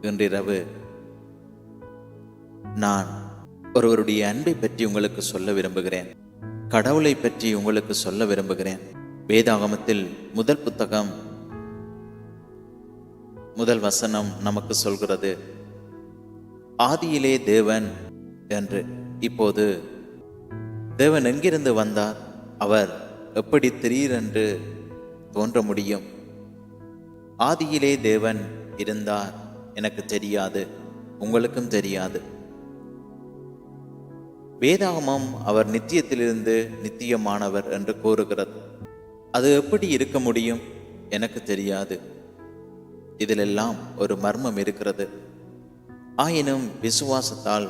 இன்றிரவு நான் ஒருவருடைய அன்பை பற்றி உங்களுக்கு சொல்ல விரும்புகிறேன். கடவுளை பற்றி உங்களுக்கு சொல்ல விரும்புகிறேன். வேதாகமத்தில் முதல் புத்தகம் முதல் வசனம் நமக்கு சொல்கிறது ஆதியிலே தேவன் என்று. இப்போது தேவன் எங்கிருந்து வந்தார்? அவர் எப்படி திடீரென்று தோன்ற முடியும்? ஆதியிலே தேவன் இருந்தார் எனக்கு தெரியாது உங்களுக்கும் தெரியாது. வேதாகமம் அவர் நித்தியத்திலிருந்து நித்தியமானவர் என்று கூறுகிறது. அது எப்படி இருக்க முடியும்? எனக்கு தெரியாது. இதிலெல்லாம் ஒரு மர்மம் இருக்கிறது. ஆயினும் விசுவாசத்தால்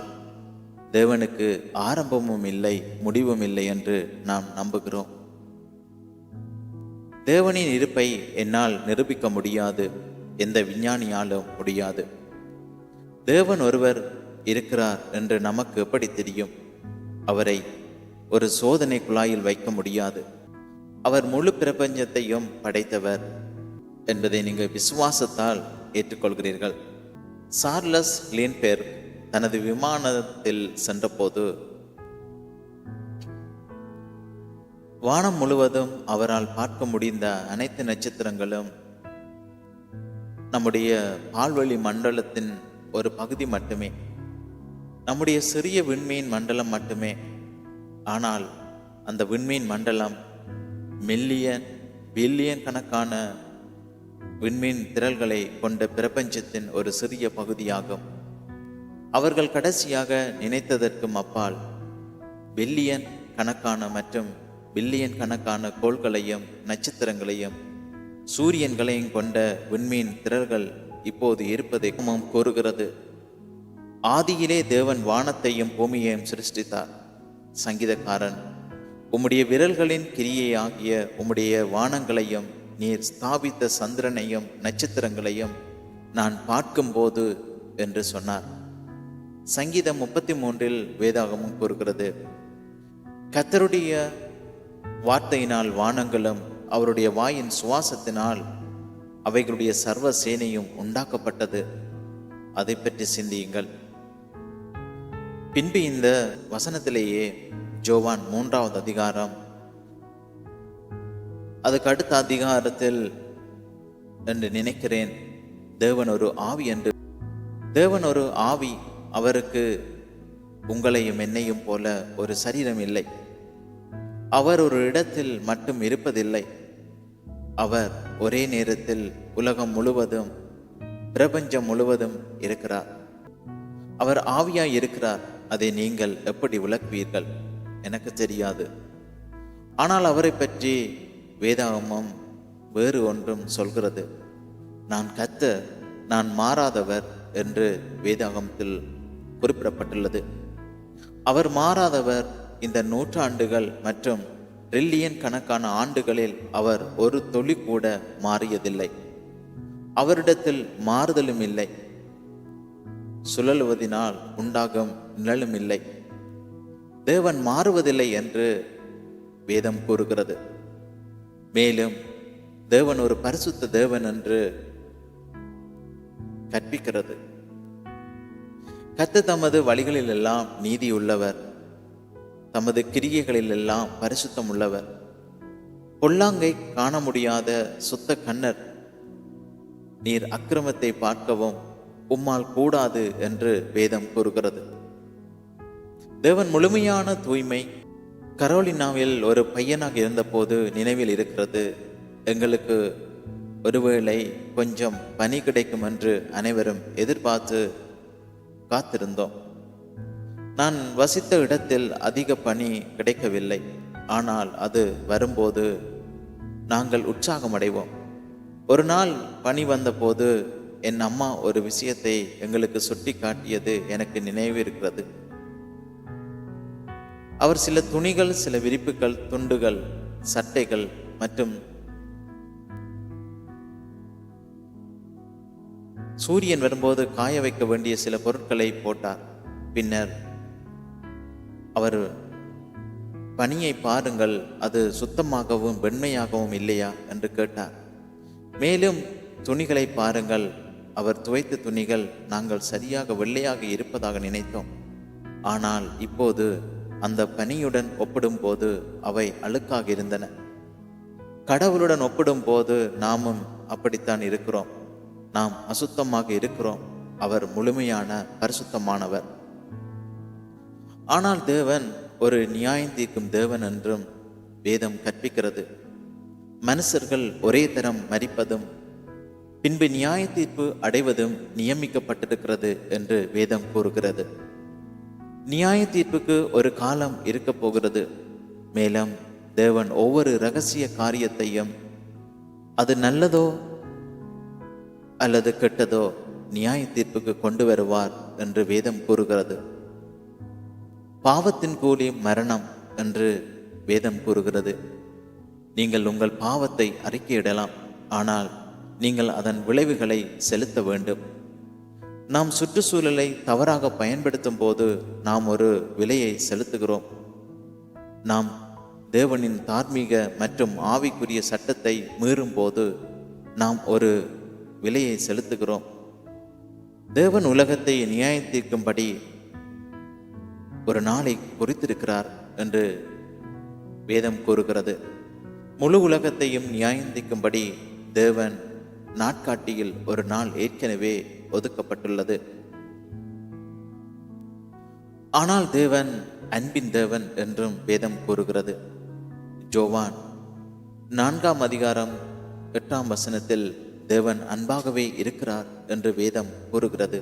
தேவனுக்கு ஆரம்பமும் இல்லை முடிவும் இல்லை என்று நாம் நம்புகிறோம். தேவனின் இருப்பை என்னால் நிரூபிக்க முடியாது. எந்த விஞ்ஞானியாலும் முடியாது. தேவன் ஒருவர் இருக்கிறார் என்று நமக்கு எப்படி தெரியும்? அவரை ஒரு சோதனை குழாயில் வைக்க முடியாது. அவர் முழு பிரபஞ்சத்தையும் படைத்தவர் என்பதை நீங்கள் விசுவாசத்தால் ஏற்றுக்கொள்கிறீர்கள். சார்லஸ் லீன்பேர் தனது விமானத்தில் சென்றபோது வானம் முழுவதும் அவரால் பார்க்க முடிந்த அனைத்து நட்சத்திரங்களும் நம்முடைய பால்வழி மண்டலத்தின் ஒரு பகுதி மட்டுமே. நம்முடைய சிறிய விண்மீன் மண்டலம் மட்டுமே. ஆனால் அந்த விண்மீன் மண்டலம் மில்லியன் பில்லியன் கணக்கான விண்மீன் திரள்களை கொண்ட பிரபஞ்சத்தின் ஒரு சிறிய பகுதியாகும். அவர்கள் கடைசியாக நினைத்ததற்கும் அப்பால் பில்லியன் கணக்கான மற்றும் பில்லியன் கணக்கான கோள்களையும் நட்சத்திரங்களையும் சூரியன்களையும் கொண்ட விண்மீன் திரள்கள் இப்போது இருப்பதை கூறுகிறது. ஆதியிலே தேவன் வானத்தையும் பூமியையும் சிருஷ்டித்தார். சங்கீதக்காரன் உம்முடைய விரல்களின் கிரியை ஆகிய உம்முடைய வானங்களையும் நீர் ஸ்தாபித்த சந்திரனையும் நட்சத்திரங்களையும் நான் பார்க்கும்போது என்று சொன்னார். சங்கீதம் முப்பத்தி மூன்றில் வேதாகமும் கூறுகிறது. கத்தருடைய வார்த்தையினால் வானங்களும் அவருடைய வாயின் சுவாசத்தினால் அவைகளுடைய சர்வ சேனையும் உண்டாக்கப்பட்டது. அதை பற்றி சிந்தியுங்கள். பின்பு இந்த வசனத்திலேயே ஜோவான் மூன்றாவது அதிகாரம். அதுக்கு அடுத்த அதிகாரத்தில் என்று நினைக்கிறேன். தேவன் ஒரு ஆவி என்று. தேவன் ஒரு ஆவி அவருக்கு உங்களையும் என்னையும் போல ஒரு சரீரம் இல்லை. அவர் ஒரு இடத்தில் மட்டும் இருப்பதில்லை. அவர் ஒரே நேரத்தில் உலகம் முழுவதும் பிரபஞ்சம் முழுவதும் இருக்கிறார். அவர் ஆவியாய் இருக்கிறார். அதை நீங்கள் எப்படி விளக்குவீர்கள்? எனக்கு தெரியாது. ஆனால் அவரை பற்றி வேதாகமம் வேறு ஒன்றும் சொல்கிறது. நான் கத்த நான் மாறாதவர் என்று வேதாகமத்தில் குறிப்பிடப்பட்டுள்ளது. அவர் மாறாதவர் இந்த நூற்றாண்டுகள் மற்றும் ட்ரில்லியன் கணக்கான ஆண்டுகளில் அவர் ஒரு தொழி கூட மாறியதில்லை. அவரிடத்தில் மாறுதலும் இல்லை. சுழலுவதினால் உண்டாகும் நிழலும் இல்லை. தேவன் மாறுவதில்லை என்று வேதம் கூறுகிறது. மேலும் தேவன் ஒரு பரிசுத்த தேவன் என்று கற்பிக்கிறது. கத்து தமது வழிகளில் எல்லாம் நீதி உள்ளவர் தமது கிரியைகளிலெல்லாம் பரிசுத்தம் உள்ளவர் பொல்லாங்கை காண முடியாத சுத்த கண்ணர். நீர் அக்கிரமத்தை பார்க்கவும் உம்மால் கூடாது என்று வேதம் கூறுகிறது. தேவன் முழுமையான தூய்மை கரோலினாவில் ஒரு பையனாக இருந்தபோது நினைவில் இருக்கிறது. எங்களுக்கு ஒருவேளை கொஞ்சம் பனி கிடைக்கும் என்று அனைவரும் எதிர்பார்த்து காத்திருந்தோம். நான் வசித்த இடத்தில் அதிக பனி கிடைக்கவில்லை. ஆனால் அது வரும்போது நாங்கள் உற்சாகம் அடைவோம் ஒரு நாள் பனி வந்தபோது என் அம்மா ஒரு விஷயத்தை எங்களுக்கு சுட்டி காட்டியது எனக்கு நினைவு இருக்கிறது அவர் சில துணிகள் சில விரிப்புகள் துண்டுகள் சட்டைகள் மற்றும் சூரியன் வரும்போது காய வைக்க வேண்டிய சில பொருட்களை போட்டார். பின்னர் அவர் பனியை பாருங்கள் அது சுத்தமாகவும் வெண்மையாகவும் இல்லையா? என்று கேட்டார். மேலும் துணிகளை பாருங்கள் அவர் துவைத்த துணிகள் நாங்கள் சரியாக வெள்ளையாக இருப்பதாக நினைத்தோம். ஆனால் இப்போது அந்த பனியுடன் ஒப்பிடும்போது அவை அழுக்காக இருந்தன. கடவுளுடன் ஒப்பிடும்போது நாமும் அப்படித்தான் இருக்கிறோம். நாம் அசுத்தமாக இருக்கிறோம். அவர் முழுமையான பரிசுத்தமானவர். ஆனால் தேவன் ஒரு நியாயம் தீர்க்கும் தேவன் என்றும் வேதம் கற்பிக்கிறது. மனுஷர்கள் ஒரே தரம் மறிப்பதும் பின்பு நியாய தீர்ப்பு அடைவதும் நியமிக்கப்பட்டிருக்கிறது என்று வேதம் கூறுகிறது. நியாய தீர்ப்புக்கு ஒரு காலம் இருக்க போகிறது. மேலும் தேவன் ஒவ்வொரு ரகசிய காரியத்தையும் அது நல்லதோ அல்லது கெட்டதோ நியாய தீர்ப்புக்கு கொண்டு வருவார் என்று வேதம் கூறுகிறது. பாவத்தின் கூலி மரணம் என்று வேதம் கூறுகிறது. நீங்கள் உங்கள் பாவத்தை அறிக்கையிடலாம். ஆனால் நீங்கள் அதன் விளைவுகளை செலுத்த வேண்டும். நாம் சுற்றுச்சூழலை தவறாக பயன்படுத்தும் போது நாம் ஒரு விலையை செலுத்துகிறோம். நாம் தேவனின் தார்மீக மற்றும் ஆவிக்குரிய சட்டத்தை மீறும்போது நாம் ஒரு விலையை செலுத்துகிறோம். தேவன் உலகத்தை நியாயத்தீர்க்கும்படி ஒரு நாளை குறித்திருக்கிறார் என்று வேதம் கூறுகிறது. முழு உலகத்தையும் நியாயந்திக்கும்படி தேவன் நாட்காட்டியில் ஒரு நாள் ஏற்கனவே ஒதுக்கப்பட்டுள்ளது. ஆனால் தேவன் அன்பின் தேவன் என்றும் வேதம் கூறுகிறது. ஜோவான் நான்காம் அதிகாரம் எட்டாம் வசனத்தில் தேவன் அன்பாகவே இருக்கிறார் என்று வேதம் கூறுகிறது.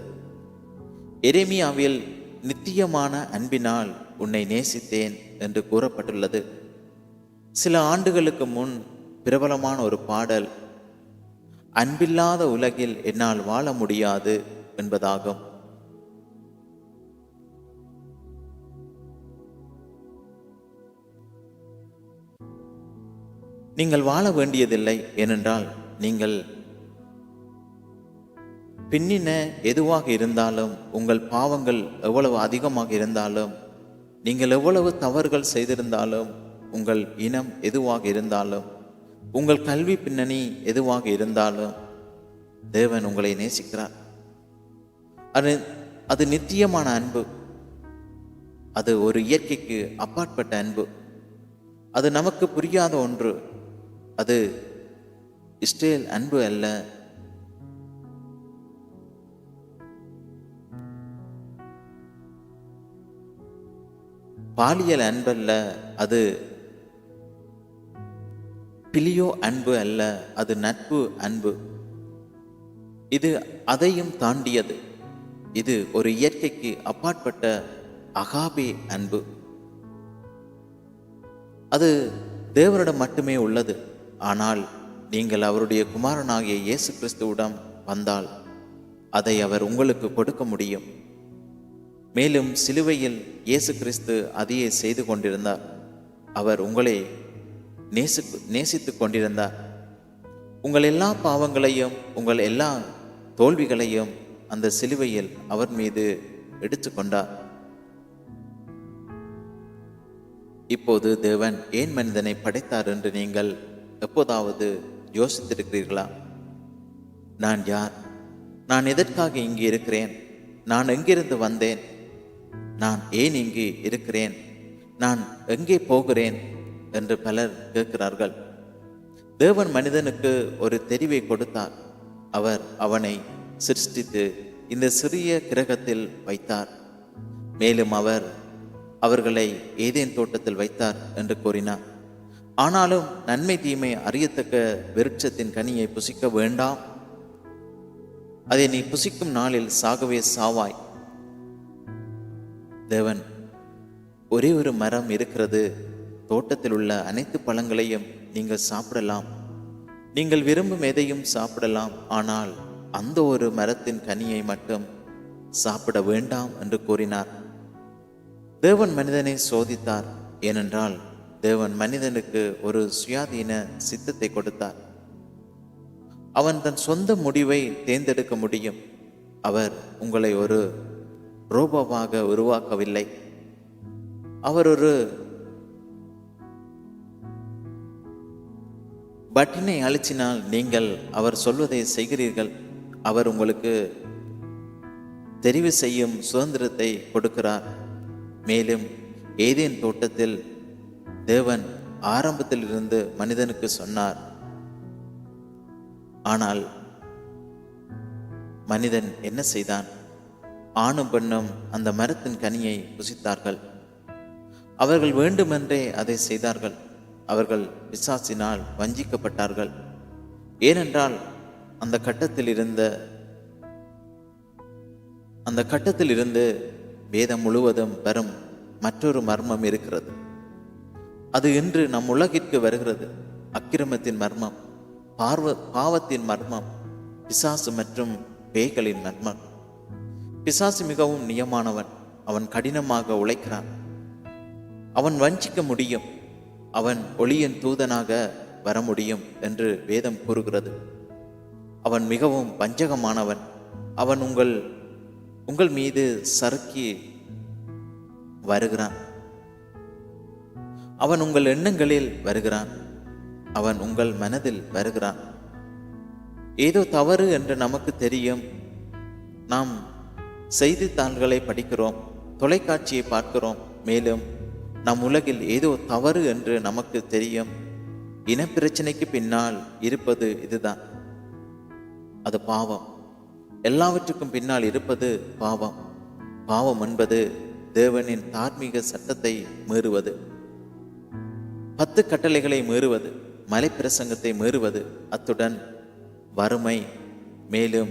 எரேமியாவில் நித்தியமான அன்பினால் உன்னை நேசித்தேன் என்று கூறப்பட்டுள்ளது. சில ஆண்டுகளுக்கு முன் பிரபலமான ஒரு பாடல் அன்பில்லாத உலகில் என்னால் வாழ முடியாது என்பதாகும். நீங்கள் வாழ வேண்டியதில்லை ஏனென்றால் நீங்கள் பின்னின எதுவாக இருந்தாலும் உங்கள் பாவங்கள் எவ்வளவு அதிகமாக இருந்தாலும் நீங்கள் எவ்வளவு தவறுகள் செய்திருந்தாலும் உங்கள் இனம் எதுவாக இருந்தாலும் உங்கள் கல்வி பின்னணி எதுவாக இருந்தாலும் தேவன் உங்களை நேசிக்கிறார். அது அது நித்தியமான அன்பு. அது ஒரு இயற்கைக்கு அப்பாற்பட்ட அன்பு. அது நமக்கு புரியாத ஒன்று. அது இஸ்ரேல் அன்பு அல்ல. பாலியல் அன்பல்ல அது பிலியோ அன்பு அல்ல அது நட்பு அன்பு. இது அதையும் தாண்டியது. இது ஒரு இயற்கைக்கு அப்பாற்பட்ட அகாபே அன்பு. அது தேவரிடம் மட்டுமே உள்ளது. ஆனால் நீங்கள் அவருடைய குமாரனாகிய இயேசு கிறிஸ்துவிடம் வந்தால் அதை அவர் உங்களுக்கு கொடுக்க முடியும். மேலும் சிலுவையில் இயேசு கிறிஸ்து அதையே செய்து கொண்டிருந்தார். அவர் உங்களை நேசி நேசித்து கொண்டிருந்தார். உங்கள் எல்லா பாவங்களையும் உங்கள் எல்லா தோல்விகளையும் அந்த சிலுவையில் அவர் மீது எடுத்துக்கொண்டார். இப்போது தேவன் ஏன் மனிதனை படைத்தார் என்று நீங்கள் எப்போதாவது யோசித்திருக்கிறீர்களா? நான் யார்? நான் எதற்காக இங்கே இருக்கிறேன்? நான் எங்கிருந்து வந்தேன்? நான் ஏன் இங்கு இருக்கிறேன்? நான் எங்கே போகிறேன்? என்று பலர் கேட்கிறார்கள். தேவன் மனிதனுக்கு ஒரு தெரிவை கொடுத்தார். அவர் அவனை சிருஷ்டித்து இந்த சிறிய கிரகத்தில் வைத்தார். மேலும் அவர் அவர்களை ஏதேன் தோட்டத்தில் வைத்தார் என்று கூறினார். ஆனாலும் நன்மை தீமை அறியத்தக்க விருட்சத்தின் கனியை புசிக்க வேண்டாம். அதை நீ புசிக்கும் நாளில் சாகவே சாவாய். தேவன் ஒரே ஒரு மரம் இருக்கிறது. தோட்டத்தில் உள்ள அனைத்து பழங்களையும் நீங்கள் சாப்பிடலாம். நீங்கள் விரும்பும் எதையும் சாப்பிடலாம். ஆனால் அந்த ஒரு மரத்தின் கனியை மட்டும் சாப்பிட வேண்டாம் என்று கூறினார். தேவன் மனிதனை சோதித்தார். ஏனென்றால் தேவன் மனிதனுக்கு ஒரு சுயாதீன சித்தத்தை கொடுத்தார். அவன் தன் சொந்த முடிவை தேர்ந்தெடுக்க முடியும். அவர் உங்களை ஒரு ரூபமாக உருவாக்கவில்லை. அவர் ஒரு பட்டினை அழிச்சினால் நீங்கள் அவர் சொல்வதை செய்கிறீர்கள். அவர் உங்களுக்கு தெரிவு செய்யும் சுதந்திரத்தை கொடுக்கிறார். மேலும் ஏதேன் தோட்டத்தில் தேவன் ஆரம்பத்தில் இருந்து மனிதனுக்கு சொன்னார். ஆனால் மனிதன் என்ன செய்தான்? ஆணும் பெண்ணும் அந்த மரத்தின் கனியை புசித்தார்கள். அவர்கள் வேண்டுமென்றே அதை செய்தார்கள். அவர்கள் பிசாசினால் வஞ்சிக்கப்பட்டார்கள். ஏனென்றால் அந்த கட்டத்தில் இருந்த அந்த கட்டத்தில் இருந்து வேதம் முழுவதும் வரும் மற்றொரு மர்மம் இருக்கிறது. அது இன்று நம் உலகிற்கு வருகிறது. அக்கிரமத்தின் மர்மம் பார்வ பாவத்தின் மர்மம் பிசாசு மற்றும் பேய்களின் மர்மம். பிசாசு மிகவும் நியமானவன். அவன் கடினமாக உழைக்கிறான். அவன் வஞ்சிக்க முடியும். அவன் ஒளியின் தூதனாக வர முடியும் என்று வேதம் கூறுகிறது. அவன் மிகவும் வஞ்சகமானவன். அவன் உங்கள் உங்கள் மீது சறுக்கி வருகிறான். அவன் உங்கள் எண்ணங்களில் வருகிறான். அவன் உங்கள் மனதில் வருகிறான். ஏதோ தவறு என்று நமக்கு தெரியும். நாம் செய்தித்தாள்களை படிக்கிறோம் தொலைக்காட்சியை பார்க்கிறோம். மேலும் நம் உலகில் ஏதோ தவறு என்று நமக்கு தெரியும். இனப்பிரச்சனைக்கு பின்னால் இருப்பது இதுதான். அது பாவம். எல்லாவற்றுக்கும் பின்னால் இருப்பது பாவம். பாவம் என்பது தேவனின் தார்மீக சட்டத்தை மீறுவது. பத்து கட்டளைகளை மீறுவது மலைப்பிரசங்கத்தை மீறுவது அத்துடன் வறுமை மேலும்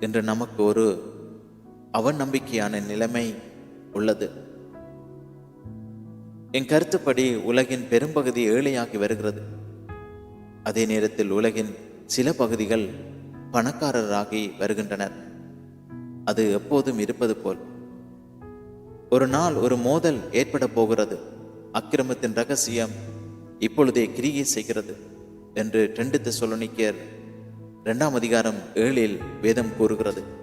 இன்று நமக்கு ஒரு அவநம்பிக்கையான நிலைமை உள்ளது. என் கருத்துப்படி உலகின் பெரும்பகுதி ஏழையாகி வருகிறது. அதே நேரத்தில் உலகின் சில பகுதிகள் பணக்காரராகி வருகின்றனர். அது எப்போதும் இருப்பது போல். ஒரு நாள் ஒரு மோதல் ஏற்பட போகிறது. அக்கிரமத்தின் ரகசியம் இப்பொழுதே கிரியை செய்கிறது என்று ரெண்டு தெசலோனிக்கேயர் இரண்டாம் அதிகாரம் ஏழில் வேதம் கூறுகிறது.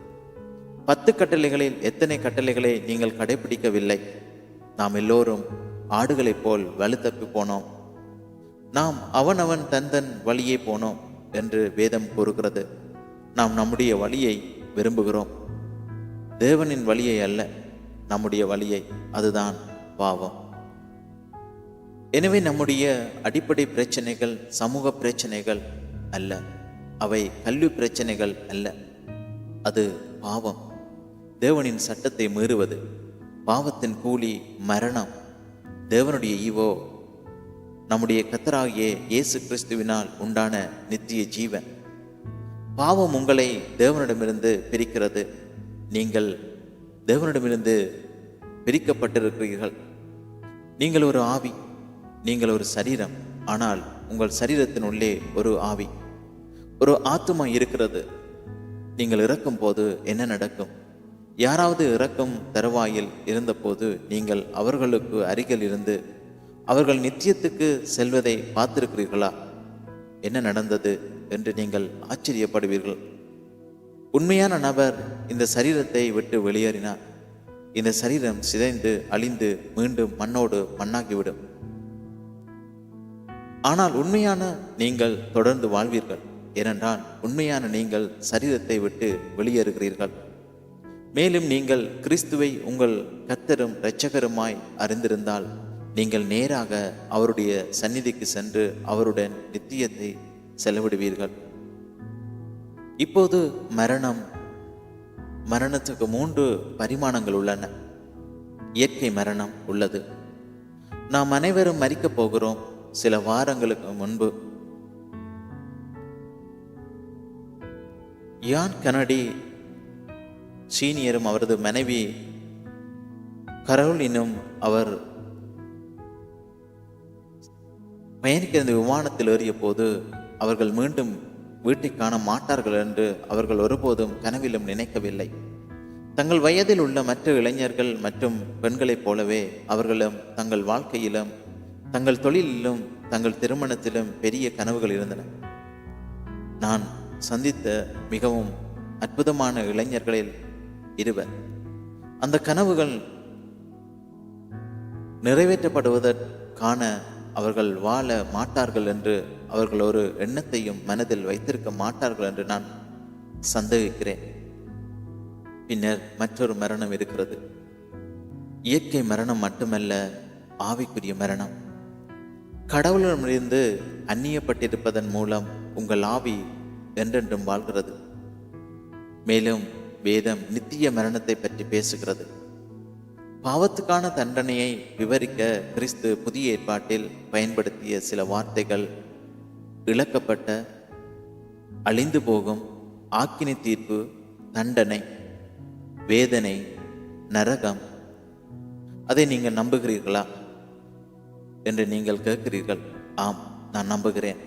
பத்து கட்டளைகளில் எத்தனை கட்டளைகளை நீங்கள் கடைபிடிக்கவில்லை? நாம் எல்லோரும் ஆடுகளைப் போல் வலுத்தப்பி போனோம். நாம் அவனவன் தன் தன் வழியே போனோம் என்று வேதம் கூறுகிறது. நாம் நம்முடைய வழியை விரும்புகிறோம். தேவனின் வழியை அல்ல நம்முடைய வழியை. அதுதான் பாவம். எனவே நம்முடைய அடிப்படை பிரச்சனைகள் சமூக பிரச்சனைகள் அல்ல. அவை கல்வி பிரச்சனைகள் அல்ல. அது பாவம். தேவனின் சட்டத்தை மீறுவது பாவத்தின் கூலி மரணம். தேவனுடைய ஈவோ நம்முடைய கத்தராகிய இயேசு கிறிஸ்துவினால் உண்டான நித்திய ஜீவன். பாவம் உங்களை தேவனிடமிருந்து பிரிக்கிறது. நீங்கள் தேவனிடமிருந்து பிரிக்கப்பட்டிருக்கிறீர்கள். நீங்கள் ஒரு ஆவி நீங்கள் ஒரு சரீரம். ஆனால் உங்கள் சரீரத்தின் உள்ளே ஒரு ஆவி. ஒரு ஆத்துமா இருக்கிறது. நீங்கள் இறக்கும் போது என்ன நடக்கும்? யாராவது இறக்கும் தருவாயில் இருந்தபோது நீங்கள் அவர்களுக்கு அருகில் இருந்து அவர்கள் நித்தியத்துக்கு செல்வதை பார்த்திருக்கிறீர்களா? என்ன நடந்தது என்று நீங்கள் ஆச்சரியப்படுவீர்கள். உண்மையான நபர் இந்த சரீரத்தை விட்டு வெளியேறினார். இந்த சரீரம் சிதைந்து அழிந்து மீண்டும் மண்ணோடு மண்ணாகிவிடும். ஆனால் உண்மையான நீங்கள் தொடர்ந்து வாழ்வீர்கள். ஏனென்றால் உண்மையான நீங்கள் சரீரத்தை விட்டு வெளியேறுகிறீர்கள். மேலும் நீங்கள் கிறிஸ்துவை உங்கள் கத்தரும் இரட்சகருமாய் அறிந்திருந்தால் நீங்கள் நேராக அவருடைய சந்நிதிக்கு சென்று அவருடன் நித்தியத்தை செலவிடுவீர்கள். இப்போது மரணம் மரணத்துக்கு மூன்று பரிமாணங்கள் உள்ளன. இயற்கை மரணம் உள்ளது. நாம் அனைவரும் மறிக்கப் போகிறோம் சில வாரங்களுக்கு முன்பு. யான் கனடி சீனியரும் அவரது மனைவி கரோலினும் அவர் பயணிக்கிற இந்த விமானத்தில் ஏறிய போது அவர்கள் மீண்டும் வீட்டை காண மாட்டார்கள் என்று அவர்கள் ஒருபோதும் கனவிலும் நினைக்கவில்லை. தங்கள் வயதில் உள்ள மற்ற இளைஞர்கள் மற்றும் பெண்களைப் போலவே அவர்களும் தங்கள் வாழ்க்கையிலும் தங்கள் தொழிலிலும் தங்கள் திருமணத்திலும் பெரிய கனவுகள் இருந்தன. நான் சந்தித்த மிகவும் அற்புதமான இளைஞர்களில் இருவர். அந்த கனவுகள் நிறைவேற்றப்படுவதற்கான அவர்கள் வாழ மாட்டார்கள் என்று அவர்கள் ஒரு எண்ணத்தையும் மனதில் வைத்திருக்க மாட்டார்கள் என்று நான் சந்தேகிக்கிறேன். பின்னர் மற்றொரு மரணம் இருக்கிறது. இயற்கை மரணம் மட்டுமல்ல ஆவிக்குரிய மரணம். கடவுளிடமிருந்து அந்நியப்பட்டிருப்பதன் மூலம் உங்கள் ஆவி என்றென்றும் வாழ்கிறது. மேலும் வேதம் நித்திய மரணத்தை பற்றி பேசுகிறது. பாவத்துக்கான தண்டனையை விவரிக்க கிறிஸ்து புதிய ஏற்பாட்டில் பயன்படுத்திய சில வார்த்தைகள் இழக்கப்பட்ட அழிந்து போகும் ஆக்கினி தீர்ப்பு தண்டனை வேதனை நரகம். அதை நீங்கள் நம்புகிறீர்களா? என்று நீங்கள் கேட்கிறீர்கள். ஆம் நான் நம்புகிறேன்.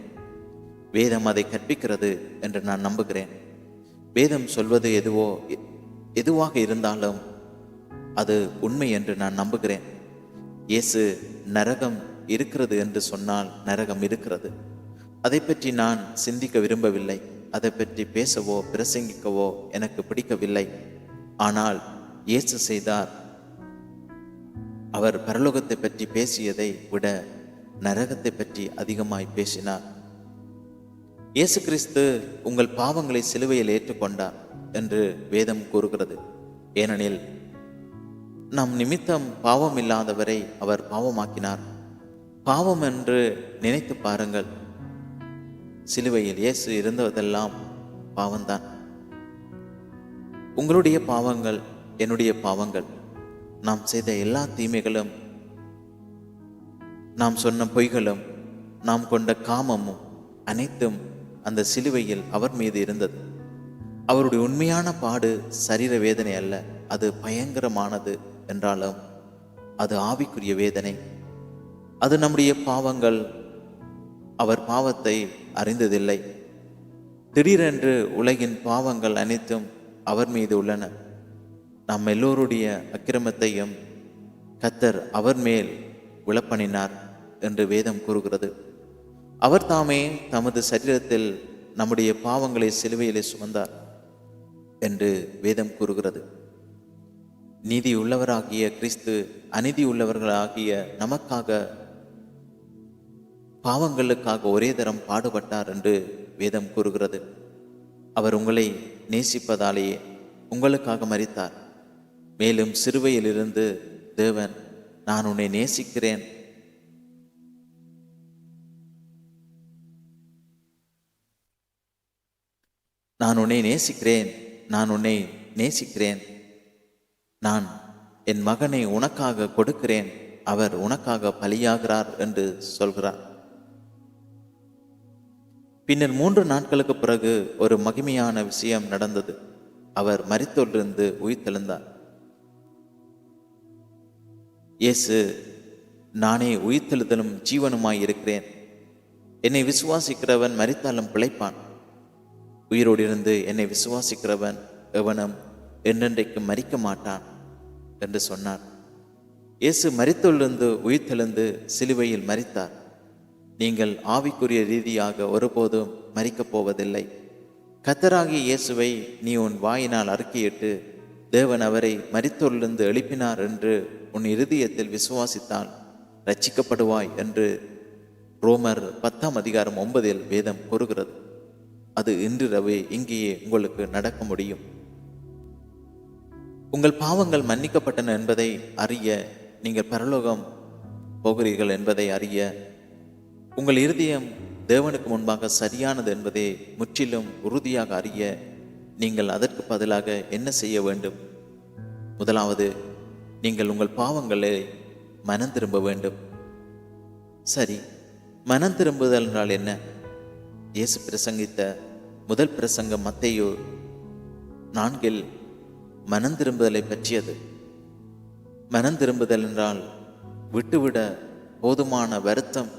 வேதம் அதை கற்பிக்கிறது என்று நான் நம்புகிறேன். வேதம் சொல்வது எதுவோ எ- எதுவாக இருந்தாலும் அது உண்மை என்று நான் நம்புகிறேன். இயேசு நரகம் இருக்கிறது என்று சொன்னால் நரகம் இருக்கிறது. அதை பற்றி நான் சிந்திக்க விரும்பவில்லை. அதை பற்றி பேசவோ பிரசங்கிக்கவோ எனக்கு பிடிக்கவில்லை. ஆனால் இயேசு செய்தார். அவர் பரலோகத்தை பற்றி பேசியதை விட நரகத்தை பற்றி அதிகமாய் பேசினார். இயேசு கிறிஸ்து உங்கள் பாவங்களை சிலுவையில் ஏற்றுக்கொண்டார் என்று வேதம் கூறுகிறது. ஏனெனில் நம் நிமித்தம் பாவம் இல்லாதவரை அவர் பாவமாக்கினார். பாவம் என்று நினைத்து பாருங்கள். சிலுவையில் இயேசு இருந்ததெல்லாம் பாவம்தான். உங்களுடைய பாவங்கள் என்னுடைய பாவங்கள். நாம் செய்த எல்லா தீமைகளும் நாம் சொன்ன பொய்களும் நாம் கொண்ட காமமும் அனைத்தும் அந்த சிலுவையில் அவர் மீது இருந்தது. அவருடைய உண்மையான பாடு சரீர வேதனை அல்ல அது பயங்கரமானது என்றாலும் அது ஆவிக்குரிய வேதனை. அது நம்முடைய பாவங்கள். அவர் பாவத்தை அறிந்ததில்லை. திடீரென்று உலகின் பாவங்கள் அனைத்தும் அவர் மீது உள்ளன. நம் எல்லோருடைய அக்கிரமத்தையும் கத்தர் அவர் மேல் விளப்பணினார் என்று வேதம் கூறுகிறது. அவர் தாமே தமது சரீரத்தில் நம்முடைய பாவங்களை சிலுவையிலே சுமந்தார் என்று வேதம் கூறுகிறது. நீதி உள்ளவராகிய கிறிஸ்து அநீதி உள்ளவர்களாகிய நமக்காக பாவங்களுக்காக ஒரே தரம் பாடுபட்டார் என்று வேதம் கூறுகிறது. அவர் உங்களை நேசிப்பதாலேயே உங்களுக்காக மறித்தார் மேலும் சிறுவையிலிருந்து தேவன் நான் உன்னை நேசிக்கிறேன் நான் உன்னை நேசிக்கிறேன் நான் உன்னை நேசிக்கிறேன். நான் என் மகனை உனக்காக கொடுக்கிறேன் அவர் உனக்காக பலியாகிறார் என்று சொல்கிறார். பின்னர் மூன்று நாட்களுக்கு பிறகு ஒரு மகிமையான விஷயம் நடந்தது. அவர் மறித்தொன்றிருந்து உயிர்த்தெழுந்தார். இயேசு நானே உயிர்த்தெழுதலும் ஜீவனுமாய் இருக்கிறேன். என்னை விசுவாசிக்கிறவன் மறித்தாலும் பிழைப்பான். உயிரோடு இருந்து என்னை விசுவாசிக்கிறவன் எவனும் என்றென்றைக்கும் மறிக்க மாட்டான் என்று சொன்னார். இயேசு மரித்தொழிலிருந்து உயிர்த்தெழுந்து சிலுவையில் மறித்தார் நீங்கள் ஆவிக்குரிய ரீதியாக ஒருபோதும் மறிக்கப் போவதில்லை. கத்தராகிய இயேசுவை நீ உன் வாயினால் அறிக்கையிட்டு தேவன் அவரை மரித்தொழிலிருந்து எழுப்பினார் என்று உன் இருதயத்தில் விசுவாசித்தால் ரட்சிக்கப்படுவாய் என்று ரோமர் பத்தாம் அதிகாரம் ஒன்பதில் வேதம் கூறுகிறது. அது இன்றிரவே இங்கேயே உங்களுக்கு நடக்க முடியும். உங்கள் பாவங்கள் மன்னிக்கப்பட்டன என்பதை அறிய நீங்கள் பரலோகம் போகிறீர்கள் என்பதை அறிய உங்கள் இருதயம் தேவனுக்கு முன்பாக சரியானது என்பதை முற்றிலும் உறுதியாக அறிய நீங்கள் அதற்கு பதிலாக என்ன செய்ய வேண்டும்? முதலாவது நீங்கள் உங்கள் பாவங்களை மனம் திரும்ப வேண்டும். சரி மனம் திரும்புதல் என்றால் என்ன? இயேசு பிரசங்கித்த முதல் பிரசங்கம் மத்தையோ நான்கில் மனம் திரும்புதலை பற்றியது. மனம் திரும்புதல் என்றால் விட்டுவிட போதுமான வருத்தம்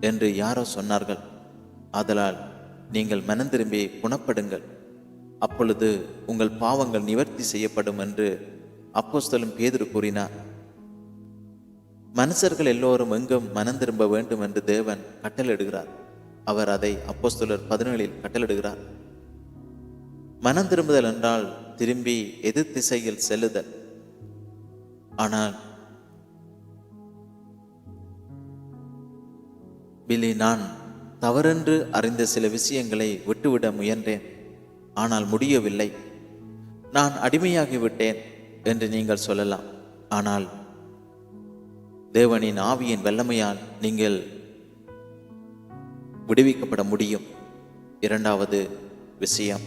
என்று யாரோ சொன்னார்கள். ஆதலால் நீங்கள் மனம் திரும்பி குணப்படுங்கள். அப்பொழுது உங்கள் பாவங்கள் நிவர்த்தி செய்யப்படும் என்று அப்போஸ்தலும் பேதுரு கூறினார். மனுஷர்கள் எல்லோரும் எங்கும் மனம் திரும்ப வேண்டும் என்று தேவன் கட்டளிடுகிறார் அவர் அதை அப்போஸ்தலர் பதினேழில் கட்டளிடுகிறார் மனம் திரும்புதல் என்றால் திரும்பி எதிர் திசையில் செல்லுதல். ஆனால் பிலி நான் தவறென்று அறிந்த சில விஷயங்களை விட்டுவிட முயன்றேன். ஆனால் முடியவில்லை. நான் அடிமையாகிவிட்டேன் என்று நீங்கள் சொல்லலாம். ஆனால் தேவனின் ஆவியின் வல்லமையால் நீங்கள் விடுவிக்கப்பட முடியும். இரண்டாவது விஷயம்.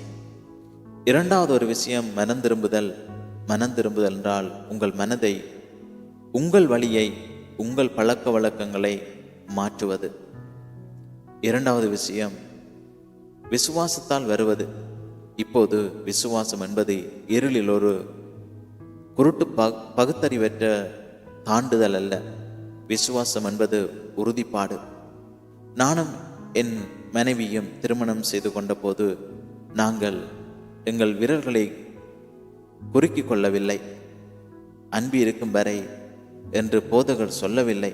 இரண்டாவது ஒரு விஷயம் மனம் திரும்புதல் மனம் திரும்புதல் என்றால் உங்கள் மனதை உங்கள் வழியை உங்கள் பழக்க வழக்கங்களை மாற்றுவது. இரண்டாவது விஷயம் விசுவாசத்தால் வருவது. இப்போது விசுவாசம் என்பது இருளில் ஒரு குருட்டு ப பகுத்தறிவற்ற தாண்டுதல் அல்ல. விசுவாசம் என்பது உறுதிப்பாடு. நானும் என் மனைவியும் திருமணம் செய்து கொண்டபோது நாங்கள் எங்கள் விரல்களை குறுக்கிக் கொள்ளவில்லை. அன்பு இருக்கும் வரை என்று போதகர் சொல்லவில்லை.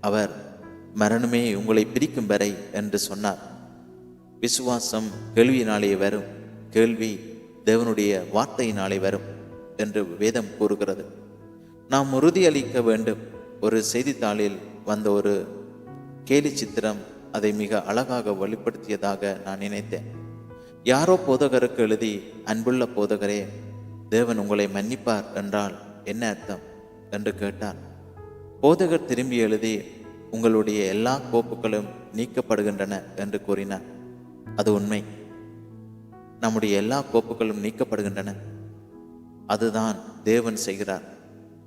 அவர் மரணமே உங்களை பிரிக்கும் வரை என்று சொன்னார். விசுவாசம் கேள்வியினாலே வரும். கேள்வி தேவனுடைய வார்த்தையினாலே வரும் என்று வேதம் கூறுகிறது. நாம் உறுதியளிக்க வேண்டும். ஒரு செய்தித்தாளில் வந்த ஒரு கேலி சித்திரம் அதை மிக அழகாக வெளிப்படுத்தியதாக நான் நினைத்தேன். யாரோ போதகருக்கு எழுதி அன்புள்ள போதகரே தேவன் உங்களை மன்னிப்பார் என்றால் என்ன அர்த்தம்? என்று கேட்டார் போதகர் திரும்பி எழுதி உங்களுடைய எல்லா கோப்புகளும் நீக்கப்படுகின்றன என்று கூறினார். அது உண்மை. நம்முடைய எல்லா கோப்புகளும் நீக்கப்படுகின்றன. அதுதான் தேவன் செய்கிறார்.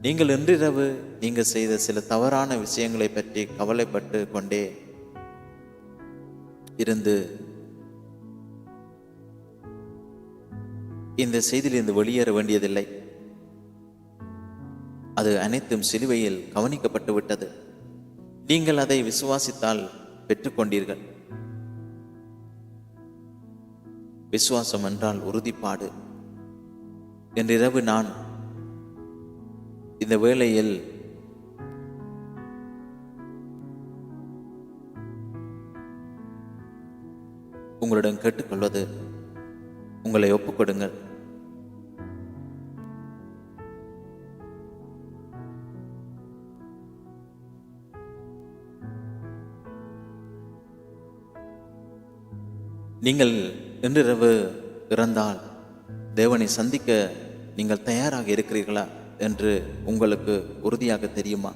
நீங்கள் இன்றிரவு நீங்கள் செய்த சில தவறான விஷயங்களை பற்றி கவலைப்பட்டு கொண்டே இருந்து இந்த செய்தியிலிருந்து வெளியேற வேண்டியதில்லை. அது அனைத்தும் சிலுவையில் கவனிக்கப்பட்டு விட்டது. நீங்கள் அதை விசுவாசித்தால் பெற்றுக்கொண்டீர்கள். விசுவாசம் என்றால் உறுதிப்பாடு. என்றிரவு நான் இந்த வேளையில் உங்களிடம் கேட்டுக்கொள்வது உங்களை ஒப்புக்கொடுங்கள். நீங்கள் இன்றிரவு இறந்தால் தேவனை சந்திக்க நீங்கள் தயாராக இருக்கிறீர்களா என்று உங்களுக்கு உறுதியாக தெரியுமா?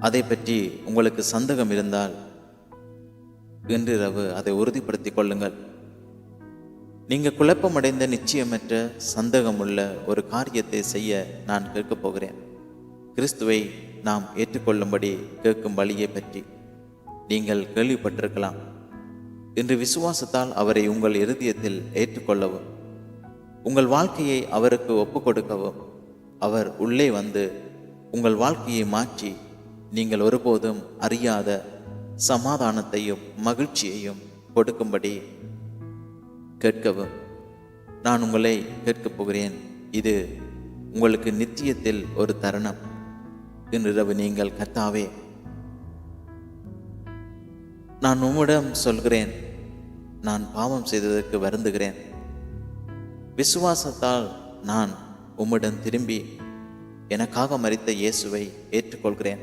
அதை பற்றி உங்களுக்கு சந்தேகம் இருந்தால் இன்றிரவு அதை உறுதிப்படுத்திக் கொள்ளுங்கள். நீங்கள் குழப்பமடைந்த நிச்சயமற்ற சந்தேகமுள்ள ஒரு காரியத்தை செய்ய நான் கேட்கப் போகிறேன். கிறிஸ்துவை நாம் ஏற்றுக்கொள்ளும்படி கேட்கும் வழியை பற்றி நீங்கள் கேள்விப்பட்டிருக்கலாம். இன்று விசுவாசத்தால் அவரை உங்கள் இருதயத்தில் ஏற்றுக்கொள்ளவும் உங்கள் வாழ்க்கையை அவருக்கு ஒப்பு கொடுக்கவும் அவர் உள்ளே வந்து உங்கள் வாழ்க்கையை மாற்றி நீங்கள் ஒருபோதும் அறியாத சமாதானத்தையும் மகிழ்ச்சியையும் கொடுக்கும்படி கேட்கவும். நான் உங்களை கேட்கப் போகிறேன். இது உங்களுக்கு நித்தியத்தில் ஒரு தருணம். இன்றிரவு நீங்கள் கர்த்தாவே. நான் உம்மிடம் சொல்கிறேன். நான் பாவம் செய்ததற்கு வருந்துகிறேன். விசுவாசத்தால் நான் உம்மிடம் திரும்பி எனக்காக மறித்த இயேசுவை ஏற்றுக்கொள்கிறேன்.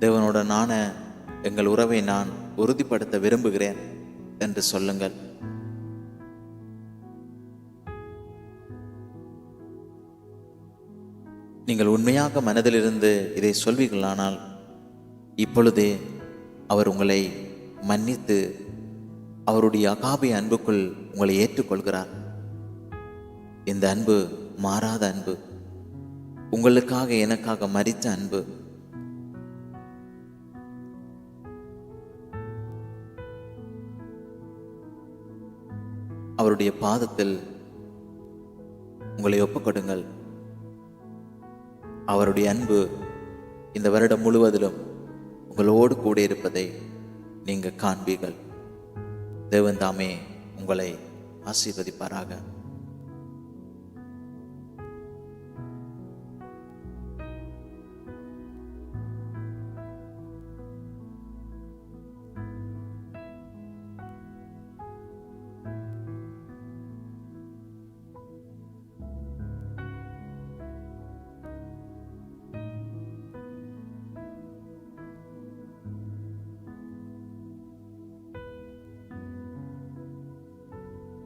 தேவனுடனான எங்கள் உறவை நான் உறுதிப்படுத்த விரும்புகிறேன் என்று சொல்லுங்கள். நீங்கள் உண்மையாக மனதிலிருந்து இதை சொல்வீர்களானால் இப்பொழுதே அவர் உங்களை மன்னித்து அவருடைய அகாபிய அன்புக்குள் உங்களை ஏற்றுக்கொள்கிறார். இந்த அன்பு மாறாத அன்பு. உங்களுக்காக எனக்காக மரித்த அன்பு. அவருடைய பாதத்தில் உங்களை ஒப்புக்கொடுங்கள். அவருடைய அன்பு இந்த வருடம் முழுவதிலும் உங்களோடு கூட இருப்பதை நீங்கள் காண்பீர்கள். தேவன் தாமே உங்களை ஆசீர்வதிப்பாராக.